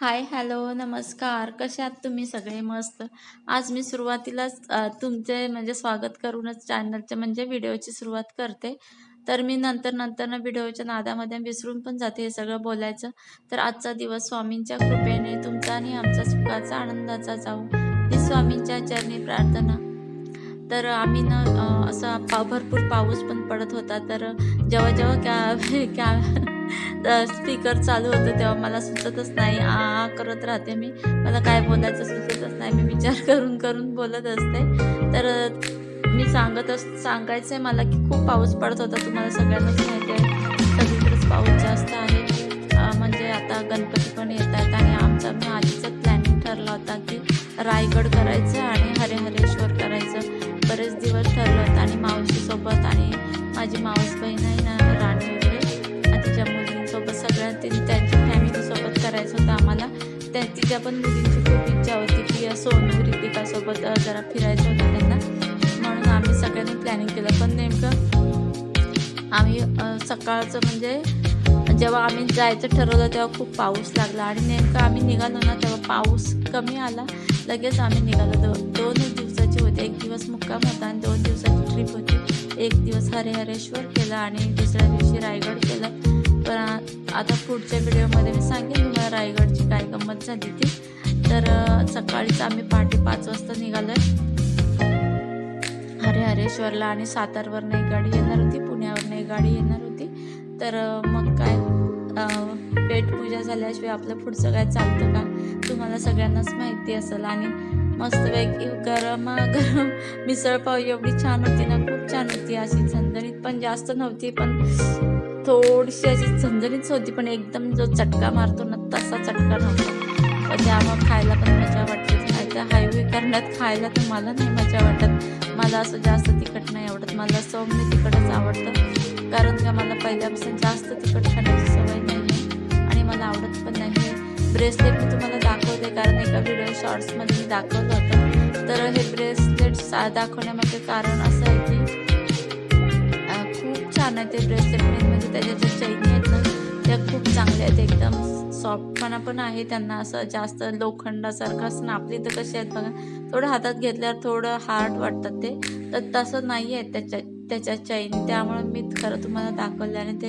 Hi hello नमस्कार. कसे आहात तुम्ही सगळे? मस्त. आज मी सुरुवातीलाच तुमचे म्हणजे स्वागत करूनच चॅनलचे म्हणजे व्हिडिओची सुरुवात करते. तर मी नंतर नंतर ना व्हिडिओच्या नादामध्ये विसरून पण जाते हे सगळं बोलायचं. तर आजचा दिवस स्वामींच्या कृपेने तुमचा आणि आमचा सुखाचा आनंदाचा जाऊ. ही स्वामींच्या चरणी प्रार्थना तर आम्ही ना असा पा भरपूर पाऊस पण पडत होता. तर जेव्हा जेव्हा कॅ कॅ स्पीकर चालू होतं तेव्हा मला सुचतच नाही. आ करत राहते मी. मला काय बोलायचं सुचतच नाही. मी विचार करून करून बोलत असते. तर मी सांगत अस सांगायचं आहे मला की खूप पाऊस पडत होता. तुम्हाला सगळ्यांनाच माहिती आहे. सगळीकडेच पाऊस जास्त आहे. म्हणजे आता गणपती पण येत आहेत आणि आमचा मी आधीच प्लॅनिंग ठरला होता की रायगड करायचं आणि हरेहरेश्वर बरेच ठरलं होतं आणि मावशीसोबत आणि माझी मावस बहीण आहे ना राणी वगैरे. तिच्या मुलींसोबत सगळ्या तिने त्यांच्या फॅमिलीसोबत करायचं होतं आम्हाला. त्या तिच्या पण मुलींची खूप इच्छा होती की सोनू रितिकासोबत जरा फिरायचं होतं त्यांना. म्हणून आम्ही सगळ्यांनी प्लॅनिंग केलं. पण नेमकं आम्ही सकाळचं म्हणजे जेव्हा आम्ही जायचं ठरवलं तेव्हा खूप पाऊस लागला. आणि नेमकं आम्ही निघालो ना तेव्हा पाऊस कमी आला. लगेच आम्ही निघालो. हरिहरेश्वर केलं आणि दुसऱ्या दिवशी रायगड केलं. पण आता पुढच्या व्हिडिओमध्ये मी सांगेन तुम्हाला रायगडची काय गंमत झाली ती. तर सकाळीच आम्ही पहाटे पाच वाजता निघालो हरिहरेश्वरला आणि सातारवरनं एक गाडी येणार होती पुण्यावरनं एक गाडी येणार होती. तर मग काय पेट पेटपूजा झाल्याशिवाय आपलं पुढचं काय चालतं का? तुम्हाला सगळ्यांनाच माहिती असेल आणि मस्तपैकी गरम गरम. मिसळपाव एवढी छान होती ना खूप छान होती अशी झणझणीत. पण जास्त नव्हती पण थोडीशी अशी झणझणीत होती पण एकदम जो चटका मारतो ना तसा चटका नव्हता. पण त्यामुळं खायला पण मजा वाटते नाही तर हायवे करण्यात खायला तर मला नाही मजा वाटत. मला असं जास्त तिखट नाही आवडत. मला सौम्य तिखटच आवडतं. कारण का मला पहिल्यापासून जास्त तिखट खाण्याची सवय नाही आहे आणि मला आवडत पण नाही ब्रेसलेट मी तुम्हाला आपल्या व्हिडिओ शॉर्ट्समध्ये दाखवलं होतं. तर हे ब्रेसलेट दाखवण्यामागे कारण असं आहे की खूप छान आहे ते ब्रेसलेट म्हणजे त्याच्या ज्या चैनी आहेत ना त्या खूप चांगल्या आहेत. एकदम सॉफ्टपणा पण आहे त्यांना. असं जास्त लोखंडासारखं असं ना आपली तर कशी आहेत बघा. थोडं हातात घेतल्यावर थोडं हार्ड वाटतात ते. तर तसं नाही आहे त्याच्या त्याच्या चैनी त्यामुळे मी खरं तुम्हाला दाखवलं आणि ते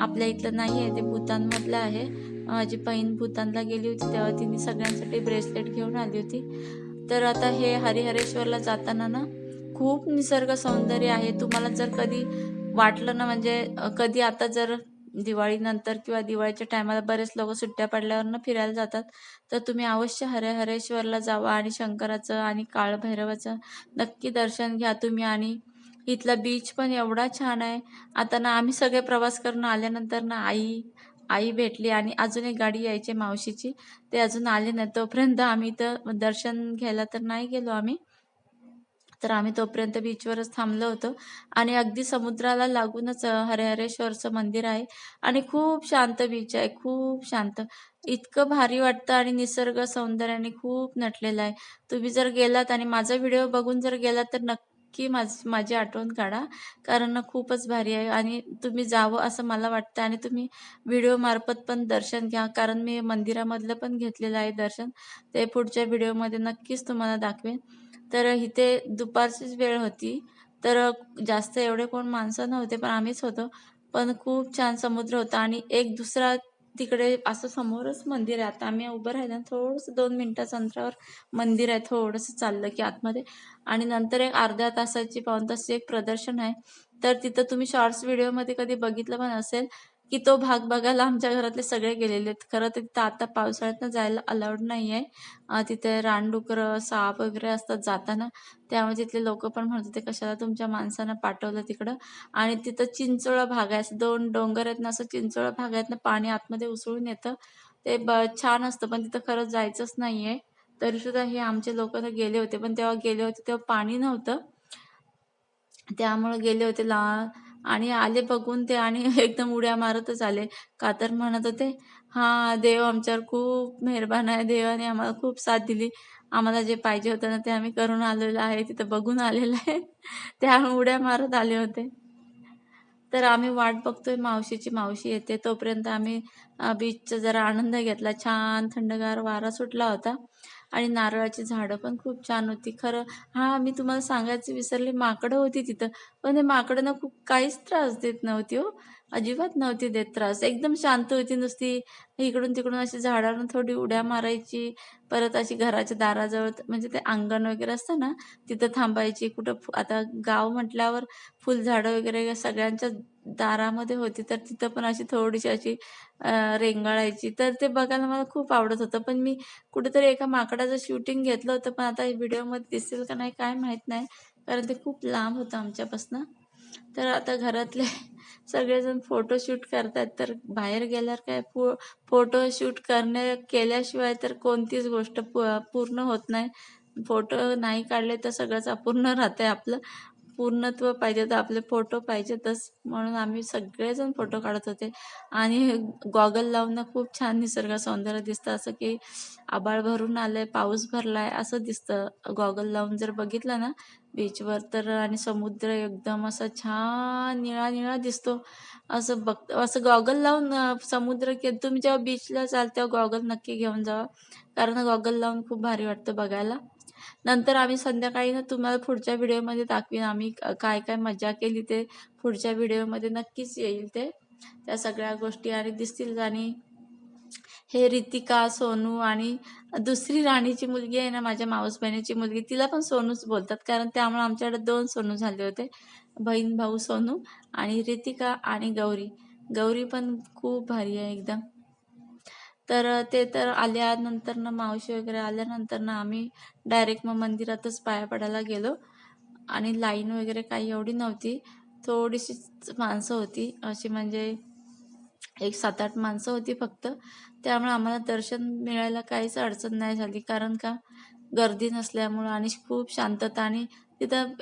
आपल्या इथलं नाही आहे. ते भूतानमधलं आहे. माझी बहीण भूतानला गेली होती तेव्हा तिने सगळ्यांसाठी ब्रेसलेट घेऊन आली होती. तर आता हे हरिहरेश्वरला जाताना ना खूप निसर्ग सौंदर्य आहे. तुम्हाला जर कधी वाटलं ना म्हणजे कधी आता जर दिवाळीनंतर किंवा दिवाळीच्या टायमाला बरेच लोक सुट्ट्या पडल्यावर ना फिरायला जातात तर तुम्ही अवश्य हरेहरेश्वरला जावा आणि शंकराचं आणि काळभैरवाचं नक्की दर्शन घ्या तुम्ही. आणि इथला बीच पण एवढा छान आहे. आता ना आम्ही सगळे प्रवास करून आल्यानंतर ना आई आई भेटली आणि अजून एक गाडी यायची मावशीची. ते अजून आले नाही तोपर्यंत आम्ही तर दर्शन घ्यायला तर नाही गेलो आम्ही. तर आम्ही तोपर्यंत बीचवरच थांबलो होतो. आणि अगदी समुद्राला लागूनच हरेहरेश्वरचं मंदिर आहे. आणि खूप शांत बीच आहे. खूप शांत. इतकं भारी वाटतं आणि निसर्ग सौंदर्याने खूप नटलेलं आहे. तुम्ही जर गेलात आणि माझा व्हिडिओ बघून जर गेलात तर नक्की माझ माझी आठवण काढा. कारण खूपच भारी आहे आणि तुम्ही जावं असं मला वाटतं आणि तुम्ही व्हिडिओमार्फत पण दर्शन घ्या. कारण मी मंदिरामधलं पण घेतलेलं आहे दर्शन. ते पुढच्या व्हिडिओमध्ये नक्कीच तुम्हाला दाखवेन. तर इथे दुपारचीच वेळ होती. तर जास्त एवढे कोण माणसं नव्हते पण आम्हीच होतो. पण खूप छान समुद्र होता आणि एक दुसरा तिकडे असं समोरच मंदिर आहे. आता आम्ही उभं राहिलं थोडंसं दोन मिनटाचं अंतरावर मंदिर आहे थोडंसं चाललं की आतमध्ये. आणि नंतर एक अर्ध्या तासाची पाऊण तासाची एक प्रदर्शन आहे. तर तिथं तुम्ही शॉर्ट्स व्हिडिओमध्ये कधी बघितलं पण असेल की तो भाग बघायला आमच्या घरातले सगळे गेलेले आहेत. खरं तर तिथं आता पावसाळ्यातनं जायला अलाउड नाही आहे तिथे रानडुकरं साप वगैरे असतात जाताना. त्यामुळे तिथले लोक पण म्हणत होते कशाला तुमच्या माणसानं पाठवलं तिकडं? आणि तिथं चिंचोळा भाग आहे. असं दोन डोंगर आहेत ना असं चिंचोळा भाग आहेत ना पाणी आतमध्ये उसळून येतं. ते ब छान असतं पण तिथं खरंच जायचंच नाही आहे तरी सुद्धा हे आमचे लोक गेले होते पण तेव्हा गेले होते तेव्हा पाणी नव्हतं. त्यामुळे गेले होते ला आणि आले बघून ते आणि एकदम उड्या मारतच आले. का तर म्हणत होते हा देव आमच्यावर खूप मेहरबान आहे. देवाने आम्हाला खूप साथ दिली. आम्हाला जे पाहिजे होतं ना ते आम्ही करून आलेलो आहे. तिथं बघून आलेलं आहे. त्यामुळे उड्या मारत आले होते. तर आम्ही वाट बघतोय. मावशीची मावशी येते. तोपर्यंत आम्ही बीचचा जरा आनंद घेतला. छान थंडगार वारा सुटला होता. आणि नारळाची झाडं पण खूप छान होती. खरं हां मी तुम्हाला सांगायचं विसरले माकडं होती तिथं. पण हे माकडं ना खूप काहीच त्रास देत नव्हती हो. अजिबात नव्हती देत त्रास. एकदम शांत होती नुसती. इकडून तिकडून अशी झाडावरून थोडी उड्या मारायची परत अशी घराच्या दाराजवळ म्हणजे ते अंगण वगैरे असतं ना तिथं थांबायची. कुठं फु- आता गाव म्हटल्यावर फुलझाडं वगैरे सगळ्यांच्या दारामध्ये होती तर तिथं पण अशी थोडीशी अशी रेंगाळायची. तर ते बघायला मला खूप आवडत होतं. पण मी कुठेतरी एका माकडाचं शूटिंग घेतलं होतं पण आता व्हिडिओमध्ये दिसेल का नाही काय माहीत नाही. कारण ते खूप लांब होतं आमच्यापासनं. तर आता घरातले सगळेजण फोटोशूट करतात. तर बाहेर गेल्यावर काय फो फोटोशूट करणे केल्याशिवाय तर कोणतीच गोष्ट पूर्ण होत नाही. फोटो नाही काढले तर सगळंच अपूर्ण राहतंय आपलं. पूर्णत्व पाहिजे तर आपले फोटो पाहिजेतच. म्हणून आम्ही सगळेजण फोटो काढत होते. आणि गॉगल लावून खूप छान निसर्ग सौंदर्य दिसतं. असं की आभाळ भरून आलंय पाऊस भरलाय असं दिसतं. गॉगल लावून जर बघितलं ना बीचवर तर आणि समुद्र एकदम असा छान निळा निळा दिसतो. असं बघ असं गॉगल लावून समुद्र तुम्ही जेव्हा बीचला चाल तेव्हा गॉगल नक्की घेऊन जावा. कारण गॉगल लावून खूप भारी वाटतं बघायला. नंतर आम्ही संध्याकाळी ना तुम्हाला पुढच्या व्हिडिओमध्ये दाखवीन आम्ही काय काय मजा केली ते पुढच्या व्हिडिओमध्ये नक्कीच येईल ते. त्या सगळ्या गोष्टी आणि दिसतील आणि हे रितिका सोनू आणि दुसरी राणीची मुलगी आहे ना माझ्या मावस बहिणीची मुलगी तिला पण सोनूच बोलतात. कारण त्यामुळे आमच्याकडे दोन सोनू झाले होते बहीण भाऊ सोनू आणि रितिका आणि गौरी. गौरी पण खूप भारी आहे एकदम. तर ते तर आल्यानंतर ना मावशी वगैरे आल्यानंतर ना आम्ही डायरेक्ट मग मंदिरातच पाया पडायला गेलो. आणि लाईन वगैरे काही एवढी नव्हती थोडीशीच माणसं होती. अशी म्हणजे एक सात आठ माणसं होती फक्त. त्यामुळे आम्हाला दर्शन मिळायला काहीच अडचण नाही झाली. कारण का? गर्दी नसल्यामुळं आणि खूप शांतता आणि तिथं